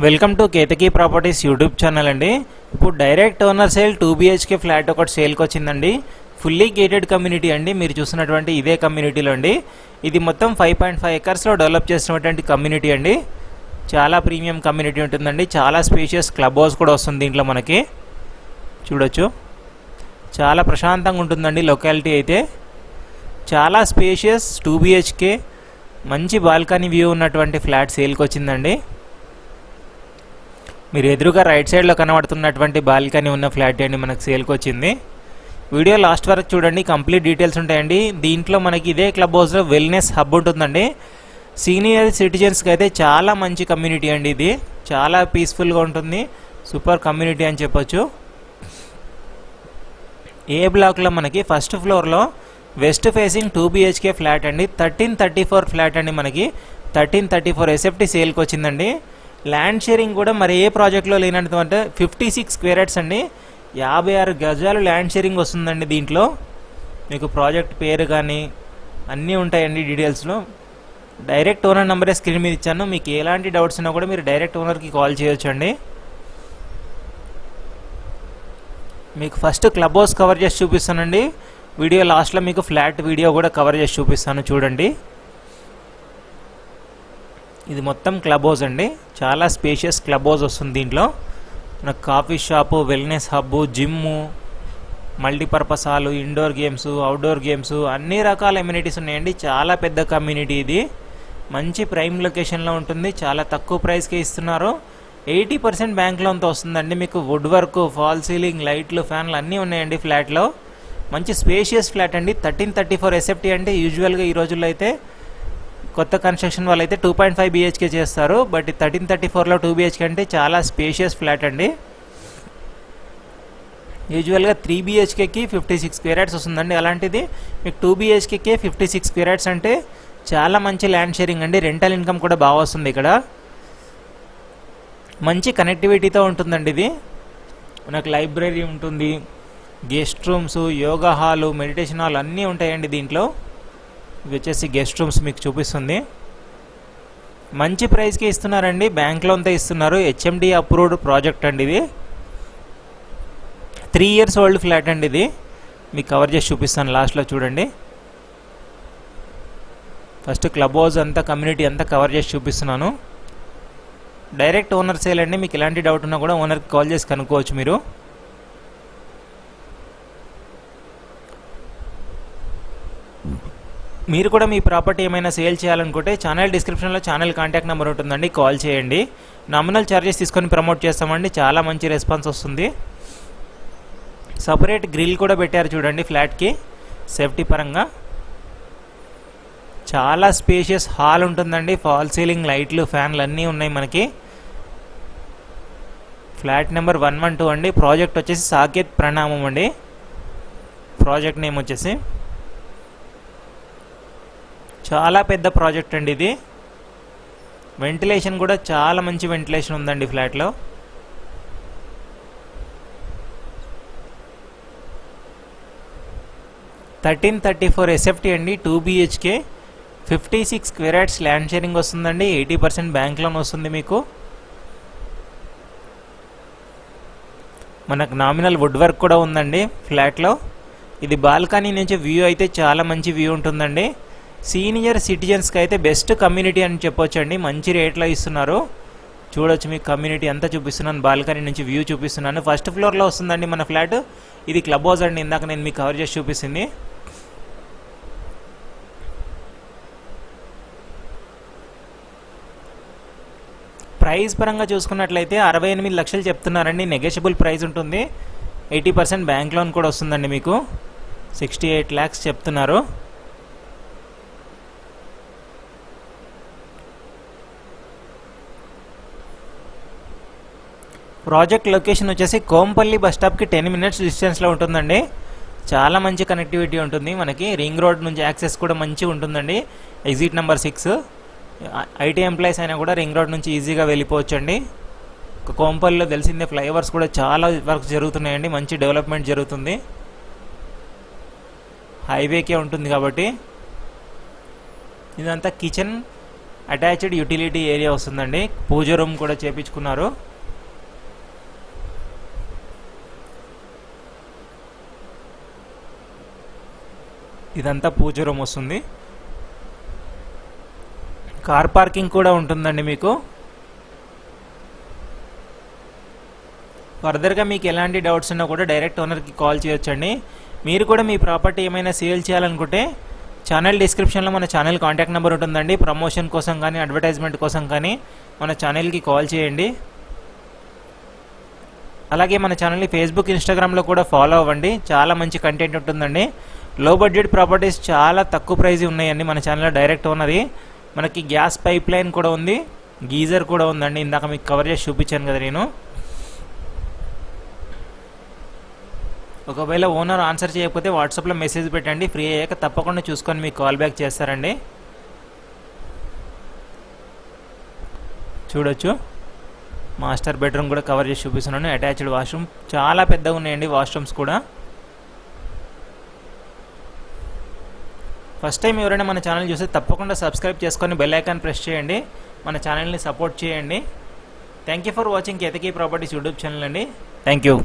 Welcome to Ketaki properties YouTube channel అండి. ఇప్పుడు direct owner sale two BHK flat ఒకటి సేల్కి వచ్చిందండి. ఫుల్లీ గేటెడ్ కమ్యూనిటీ అండి. మీరు చూసినటువంటి ఇదే కమ్యూనిటీలో అండి. ఇది మొత్తం ఫైవ్ పాయింట్ ఫైవ్ ఎకర్స్లో డెవలప్ చేసినటువంటి కమ్యూనిటీ అండి. చాలా ప్రీమియం కమ్యూనిటీ ఉంటుందండి. చాలా స్పేషియస్ క్లబ్ హౌస్ కూడా వస్తుంది దీంట్లో మనకి. చూడొచ్చు. చాలా ప్రశాంతంగా ఉంటుందండి లొకాలిటీ అయితే. చాలా స్పేషియస్ టూ బిహెచ్కే మంచి బాల్కనీ వ్యూ ఉన్నటువంటి ఫ్లాట్ సేల్కి వచ్చిందండి. మీరు ఎదురుగా రైట్ సైడ్లో కనబడుతున్నటువంటి బాల్కనీ ఉన్న ఫ్లాట్ అండి మనకు సేల్కి వచ్చింది. వీడియో లాస్ట్ వరకు చూడండి కంప్లీట్ డీటెయిల్స్ ఉంటాయండి. దీంట్లో మనకి ఇదే క్లబ్ హౌస్లో వెల్నెస్ హబ్ ఉంటుందండి. సీనియర్ సిటిజన్స్కి అయితే చాలా మంచి కమ్యూనిటీ అండి ఇది. చాలా పీస్ఫుల్గా ఉంటుంది. సూపర్ కమ్యూనిటీ అని చెప్పొచ్చు. ఏ బ్లాక్లో మనకి? ఫస్ట్ ఫ్లోర్లో west facing two BHK flat అండి. థర్టీన్ థర్టీ ఫోర్ ఫ్లాట్ అండి మనకి. థర్టీన్ థర్టీ ఫోర్ ఎస్ఎఫ్టీ సేల్కి వచ్చిందండి. ల్యాండ్ షేరింగ్ కూడా మరి ఏ ప్రాజెక్ట్లో లేనంటే ఫిఫ్టీ సిక్స్ స్క్వేరట్స్ అండి. యాభై ఆరు గజాలు ల్యాండ్ షేరింగ్ వస్తుందండి దీంట్లో. మీకు ప్రాజెక్ట్ పేరు కానీ అన్నీ ఉంటాయండి డీటెయిల్స్లో డైరెక్ట్ ఓనర్ నెంబరే స్క్రీన్ మీద ఇచ్చాను. మీకు ఎలాంటి డౌట్స్ ఉన్నా కూడా మీరు డైరెక్ట్ ఓనర్కి కాల్ చేయొచ్చు అండి మీకు ఫస్ట్ క్లబ్ హౌస్ కవర్ చేసి చూపిస్తానండి. వీడియో లాస్ట్లో మీకు ఫ్లాట్ వీడియో కూడా కవర్ చేసి చూపిస్తాను చూడండి. ఇది మొత్తం క్లబ్ హౌస్ అండి. చాలా స్పేషియస్ క్లబ్ హౌస్ వస్తుంది దీంట్లో. మనకు coffee shop wellness hub gym multipurpose hall indoor games outdoor games అన్ని రకాల ఎమ్యూనిటీస్ ఉన్నాయండి. చాలా పెద్ద కమ్యూనిటీ ఇది. మంచి ప్రైమ్ లొకేషన్లో ఉంటుంది. చాలా తక్కువ ప్రైస్కే ఇస్తున్నారు. ఎయిటీ పర్సెంట్ బ్యాంక్ లోన్తో వస్తుందండి. మీకు వుడ్ వర్క్ ఫాల్ సీలింగ్ లైట్లు ఫ్యాన్లు అన్నీ ఉన్నాయండి ఫ్లాట్లో మంచి స్పేషియస్ ఫ్లాట్ అండి. థర్టీన్ థర్టీ ఫోర్ ఎస్ఎఫ్టీ అంటే యూజువల్గా ఈ రోజుల్లో అయితే కొత్త కన్స్ట్రక్షన్ వాళ్ళు అయితే టూ పాయింట్ ఫైవ్ బీహెచ్కే చేస్తారు బట్ థర్టీన్ థర్టీ ఫోర్లో టూ బీహెచ్కే అంటే చాలా స్పేషియస్ ఫ్లాట్ అండి. యూజువల్గా త్రీ బీహెచ్కేకి ఫిఫ్టీ సిక్స్ స్క్వేర్యాడ్స్ వస్తుందండి. అలాంటిది మీకు టూ బీహెచ్కేకే ఫిఫ్టీ సిక్స్ స్క్వేర్యాడ్స్ అంటే చాలా మంచి ల్యాండ్ షేరింగ్ అండి. రెంటల్ ఇన్కమ్ కూడా బాగా వస్తుంది ఇక్కడ. మంచి కనెక్టివిటీతో ఉంటుందండి ఇది. మనకు లైబ్రరీ ఉంటుంది guest rooms yoga hall meditation hall అన్నీ ఉంటాయండి దీంట్లో. వచ్చేసి గెస్ట్ రూమ్స్ మీకు చూపిస్తుంది. మంచి ప్రైస్కి ఇస్తున్నారండి. బ్యాంక్ లోన్తో ఇస్తున్నారు. హెచ్ఎండి అప్రూవ్డ్ ప్రాజెక్ట్ అండి ఇది. త్రీ ఇయర్స్ ఓల్డ్ ఫ్లాట్ అండి ఇది. మీకు కవర్ చేసి చూపిస్తాను లాస్ట్లో చూడండి. ఫస్ట్ క్లబ్ హౌస్ అంతా కమ్యూనిటీ అంతా కవర్ చేసి చూపిస్తున్నాను. డైరెక్ట్ ఓనర్ సేల్ అండి. మీకు ఎలాంటి డౌట్ ఉన్నా కూడా ఓనర్కి కాల్ చేసి కనుక్కోవచ్చు మీరు. మీరు కూడా మీ ప్రాపర్టీ ఏమైనా సేల్ చేయాలనుకుంటే ఛానల్ డిస్క్రిప్షన్లో ఛానల్ కాంటాక్ట్ నెంబర్ ఉంటుందండి కాల్ చేయండి. నామినల్ ఛార్జెస్ తీసుకొని ప్రమోట్ చేస్తామండి చాలా మంచి రెస్పాన్స్ వస్తుంది. సపరేట్ గ్రిల్ కూడా పెట్టారు చూడండి ఫ్లాట్కి సేఫ్టీ పరంగా. చాలా స్పేషియస్ హాల్ ఉంటుందండి ఫాల్ సీలింగ్ లైట్లు ఫ్యాన్లు అన్నీ ఉన్నాయి మనకి. Flat number one one two అండి. ప్రాజెక్ట్ వచ్చేసి సాకేత్ ప్రణామం అండి. ప్రాజెక్ట్ నేమ్ వచ్చేసి. చాలా పెద్ద ప్రాజెక్ట్ అండి ఇది. వెంటిలేషన్ కూడా చాలా మంచి వెంటిలేషన్ ఉందండి ఫ్లాట్లో. థర్టీన్ థర్టీ ఫోర్ ఎస్ఎఫ్టీ అండి two BHK fifty six square yards land sharing వస్తుందండి ఎయిటీ పర్సెంట్ బ్యాంక్ లోన్ వస్తుంది మీకు. మనకు నామినల్ వుడ్ వర్క్ కూడా ఉందండి ఫ్లాట్లో. ఇది బాల్కనీ నుంచి వ్యూ అయితే చాలా మంచి వ్యూ ఉంటుందండి. సీనియర్ సిటిజన్స్కి అయితే బెస్ట్ కమ్యూనిటీ అని చెప్పొచ్చండి. మంచి రేట్లో ఇస్తున్నారు. చూడొచ్చు మీకు కమ్యూనిటీ అంతా చూపిస్తున్నాను. బాల్కనీ నుంచి వ్యూ చూపిస్తున్నాను. ఫస్ట్ ఫ్లోర్లో వస్తుందండి మన ఫ్లాట్. ఇది క్లబ్ హౌస్ అండి. ఇందాక నేను మీకు కవర్ చేసి చూపిస్తుంది. ప్రైస్ పరంగా చూసుకున్నట్లయితే అరవై ఎనిమిది లక్షలు చెప్తున్నారండి. నెగోషియబుల్ ప్రైస్ ఉంటుంది. ఎయిటీ పర్సెంట్ బ్యాంక్ లోన్ కూడా వస్తుందండి మీకు. సిక్స్టీ ఎయిట్ ల్యాక్స్ చెప్తున్నారు. ప్రాజెక్ట్ లొకేషన్ వచ్చేసి కోంపల్లి బస్ స్టాప్కి టెన్ మినిట్స్ డిస్టెన్స్లో ఉంటుందండి. చాలా మంచి కనెక్టివిటీ ఉంటుంది మనకి. రింగ్ రోడ్ నుంచి యాక్సెస్ కూడా మంచిగా ఉంటుందండి. Exit number six. IT employees అయినా కూడా రింగ్ రోడ్ నుంచి ఈజీగా వెళ్ళిపోవచ్చు అండి కోంపల్లిలో తెలిసిందే ఫ్లైఓవర్స్ కూడా చాలా వర్క్ జరుగుతున్నాయండి. మంచి డెవలప్మెంట్ జరుగుతుంది. హైవేకే ఉంటుంది కాబట్టి. ఇదంతా కిచెన్ అటాచ్డ్ యూటిలిటీ ఏరియా వస్తుందండి. పూజ రూమ్ కూడా చేపించుకున్నారు. ఇదంతా పూజ రూమ్ వస్తుంది. కార్ పార్కింగ్ కూడా ఉంటుందండి మీకు. ఫర్దర్గా మీకు ఎలాంటి డౌట్స్ ఉన్నా కూడా డైరెక్ట్ ఓనర్కి కాల్ చేయొచ్చండి. మీరు కూడా మీ ప్రాపర్టీ ఏమైనా సేల్ చేయాలనుకుంటే ఛానల్ డిస్క్రిప్షన్లో మన ఛానల్ కాంటాక్ట్ నెంబర్ ఉంటుందండి. ప్రమోషన్ కోసం కానీ అడ్వర్టైజ్మెంట్ కోసం కానీ మన ఛానల్కి కాల్ చేయండి. అలాగే మన ఛానల్ని ఫేస్బుక్ ఇన్స్టాగ్రామ్లో కూడా ఫాలో అవ్వండి. చాలా మంచి కంటెంట్ ఉంటుందండి. లో బడ్జెట్ ప్రాపర్టీస్ చాలా తక్కువ ప్రైజ్ ఉన్నాయండి. మన ఛానల్లో డైరెక్ట్ ఉన్నది. మనకి గ్యాస్ పైప్ లైన్ కూడా ఉంది. గీజర్ కూడా ఉందండి. ఇందాక మీకు కవర్ చేసి చూపించాను కదా నేను. ఒకవేళ ఓనర్ ఆన్సర్ చేయకపోతే వాట్సాప్లో మెసేజ్ పెట్టండి. ఫ్రీ అయ్యాక తప్పకుండా చూసుకొని మీకు కాల్ బ్యాక్ చేస్తారండి. చూడొచ్చు. మాస్టర్ బెడ్రూమ్ కూడా కవర్ చేసి చూపిస్తున్నాను. అటాచ్డ్ వాష్రూమ్ చాలా పెద్దగా ఉన్నాయండి. వాష్రూమ్స్ కూడా. ఫస్ట్ టైం ఎవరైనా మన ఛానల్ చూస్తే తప్పకుండా సబ్స్క్రైబ్ చేసుకొని బెల్ ఐకాన్ ప్రెస్ చేయండి. మన ఛానల్ని సపోర్ట్ చేయండి. Thank you for watching Ketaki properties YouTube channel అండి. Thank you.